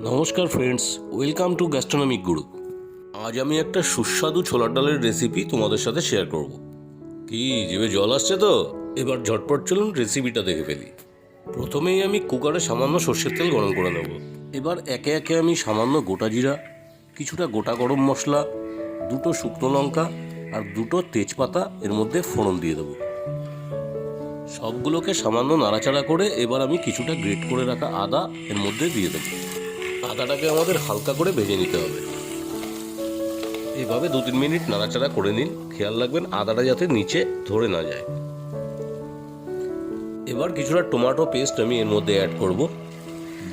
নমস্কার friends welcome to gastronomic গুরু আজ আমি একটা সুস্বাদু ছোলার ডালের রেসিপি তোমাদের সাথে শেয়ার করব। কি, জিভে জল আসছে তো? এবার ঝটপট চলুন রেসিপিটা দেখে ফেলি। প্রথমেই আমি কুকারে সামান্য সর্ষের তেল গরম করে নেব। এবার একে একে আমি সামান্য গোটা জিরা, কিছুটা গোটা গরম মশলা, দুটো শুকনো লঙ্কা আর দুটো তেজপাতা এর মধ্যে ফোড়ন দিয়ে দেবো। সবগুলোকে সামান্য নাড়াচাড়া করে এবার আমি কিছুটা গ্রেট করে রাখা আদা এর মধ্যে দিয়ে দেবো। আদাটাকে আমাদের হালকা করে ভেজে নিতে হবে। এভাবে দু তিন মিনিট নাড়াচাড়া করে নিন। খেয়াল রাখবেন আদাটা যাতে নিচে ধরে না যায়। এবার কিছুটা টমেটো পেস্ট আমি এর মধ্যে অ্যাড করব।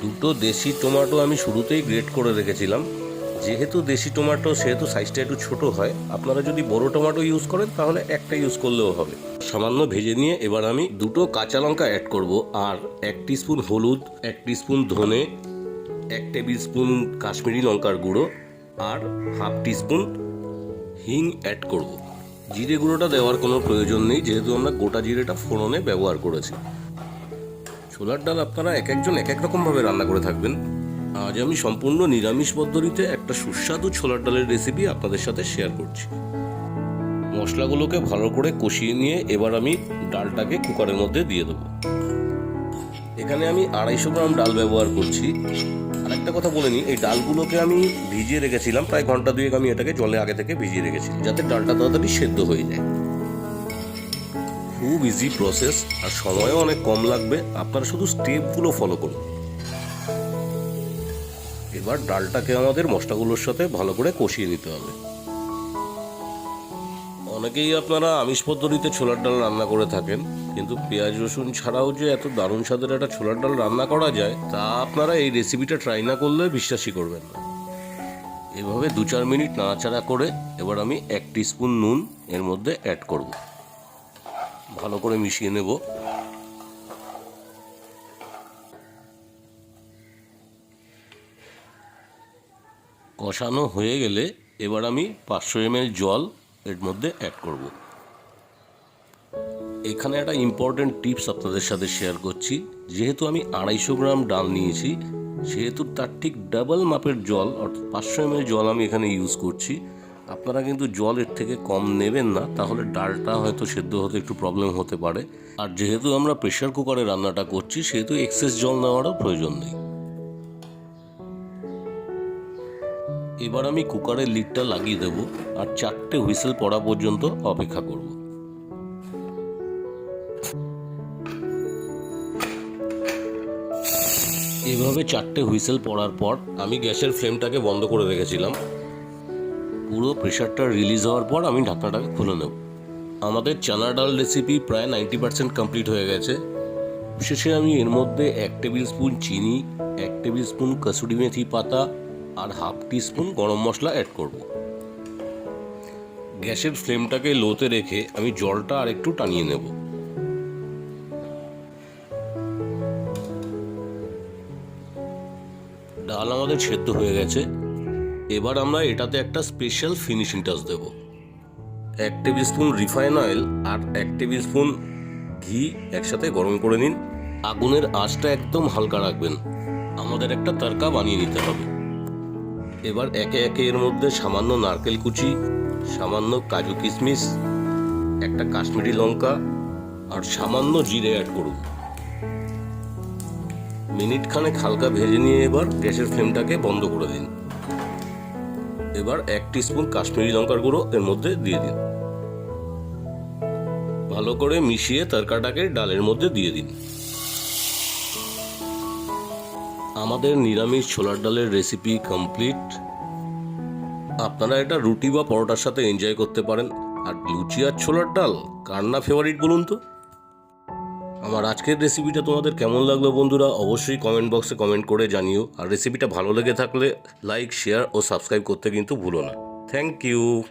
দুটো দেশি টমেটো আমি শুরুতেই গ্রেট করে রেখেছিলাম। যেহেতু দেশি টমেটো, সেহেতু সাইজটা একটু ছোট হয়, আপনারা যদি বড় টমেটো ইউজ করেন, তাহলে একটা ইউজ করলেও হবে। সামান্য ভেজে নিয়ে এবার আমি দুটো কাঁচা লঙ্কা অ্যাড করব, আর এক স্পুন হলুদ, এক স্পুন ধনে এক টেবিল স্পুন কাশ্মীরি লঙ্কার গুঁড়ো আর হাফ স্পুন হিং অ্যাড করব। জিরে গুঁড়োটা দেওয়ার কোনো প্রয়োজন নেই, যেহেতু আমরা গোটা জিরেটা ফোড়নে ব্যবহার করেছি। ছোলার ডাল আপনারা এক একজন এক এক রকমভাবে রান্না করে থাকবেন। আজ আমি সম্পূর্ণ নিরামিষ পদ্ধতিতে একটা সুস্বাদু ছোলার ডালের রেসিপি আপনাদের সাথে শেয়ার করছি। মশলাগুলোকে ভালো করে কষিয়ে নিয়ে এবার আমি ডালটাকে কুকারের মধ্যে দিয়ে দেবো। এখানে আমি আড়াইশো গ্রাম ডাল ব্যবহার করছি। আরেকটা কথা বলে নিই এই ডালগুলোকে আমি ভিজিয়ে রেখেছিলাম, প্রায় ঘণ্টা দুয়েক আমি এটাকে জলে আগে থেকে ভিজিয়ে রেখেছি যাতে ডালটা তাড়াতাড়ি সেদ্ধ হয়ে যায়। খুব ইজি প্রসেস আর সময়ও অনেক কম লাগবে, আপনারা শুধু স্টেপগুলো ফলো করুন। এবার ডালটাকে আমাদের মশলাগুলোর সাথে ভালো করে কষিয়ে নিতে হবে। অনেকেই আপনারা আমিষ পদ্ধতিতে ছোলার ডাল রান্না করে থাকেন, কিন্তু পেঁয়াজ, রসুন ছাড়াও যে এত দারুণ স্বাদের একটা ছোলার ডাল রান্না করা যায়, তা আপনারা এই রেসিপিটা ট্রাই না করলে বিশ্বাসই করবেন না। এভাবে দু চার মিনিট নাড়াচাড়া করে এবার আমি এক স্পুন নুন এর মধ্যে অ্যাড করব। ভালো করে মিশিয়ে নেব। কষানো হয়ে গেলে এবার আমি পাঁচশো এমএল জল এর মধ্যে অ্যাড করব। এখানে একটা ইম্পর্টেন্ট টিপস আপনাদের সাথে শেয়ার করছি। যেহেতু আমি আড়াইশো গ্রাম ডাল নিয়েছি, সেহেতু তার ঠিক ডাবল মাপের জল, অর্থাৎ পাঁচশো এমএল জল আমি এখানে ইউজ করছি। আপনারা কিন্তু জল এর থেকে কম নেবেন না, তাহলে ডালটা হয়তো সেদ্ধ হতে একটু প্রবলেম হতে পারে। আর যেহেতু আমরা প্রেশার কুকারে রান্নাটা করছি, সেহেতু এক্সেস জল নেওয়ারও প্রয়োজন নেই। এবার আমি কুকারের লিডটা লাগিয়ে দেব আর চারটে হুইসেল পড়া পর্যন্ত অপেক্ষা করব। এভাবে চারটে হুইসেল পড়ার পর আমি গ্যাসের ফ্লেমটাকে বন্ধ করে রেখেছিলাম। পুরো প্রেশারটা রিলিজ হওয়ার পর আমি ঢাকনাটাকে খুলে নেব। আমাদের চানা ডাল রেসিপি প্রায় নাইনটি পার্সেন্ট কমপ্লিট হয়ে গেছে। শেষে আমি এর মধ্যে এক টেবিল স্পুন চিনি, এক টেবিল স্পুন কসুরি মেথি পাতা আর হাফ স্পুন গরম মশলা অ্যাড করব। গ্যাসের ফ্লেমটাকে লোতে রেখে আমি জলটা আর একটু টানিয়ে নেব। ডাল আমাদের সেদ্ধ হয়ে গেছে। এবার আমরা এটাতে একটা স্পেশাল ফিনিশিং টাচ দেব। এক টেবিল স্পুন রিফাইন অয়েল আর এক টেবিল স্পুন ঘি একসাথে গরম করে নিন। আগুনের আঁচটা একদম হালকা রাখবেন। আমাদের একটা তরকা বানিয়ে নিতে হবে। এবার একে একে এর মধ্যে সামান্য নারকেল কুচি, সামান্য কাজু কিশমিশ, একটা কাশ্মীরি লঙ্কা আর সামান্য জিরে অ্যাড করুন। মিনিট খানেক হালকা ভেজে নিয়ে এবার গ্যাসের ফ্লেমটাকে বন্ধ করে দিন। এবার এক স্পুন কাশ্মীরি লঙ্কার গুঁড়ো এর মধ্যে দিয়ে দিন। ভালো করে মিশিয়ে তরকাটাকে ডালের মধ্যে দিয়ে দিন। আমাদের নিরামিষ ছোলার ডালের রেসিপি কমপ্লিট আপনারা এটা রুটি বা পরোটার সাথে এনজয় করতে পারেন। আর লুচি আর ছোলার ডাল, কার না ফেভারিট বলুন তো? আমার আজকের রেসিপিটা তোমাদের কেমন লাগল বন্ধুরা? অবশ্যই কমেন্ট বক্সে কমেন্ট করে জানিও। আর রেসিপিটা ভালো লেগে থাকলে লাইক শেয়ার ও সাবস্ক্রাইব করতে কিন্তু ভুলো না। Thank you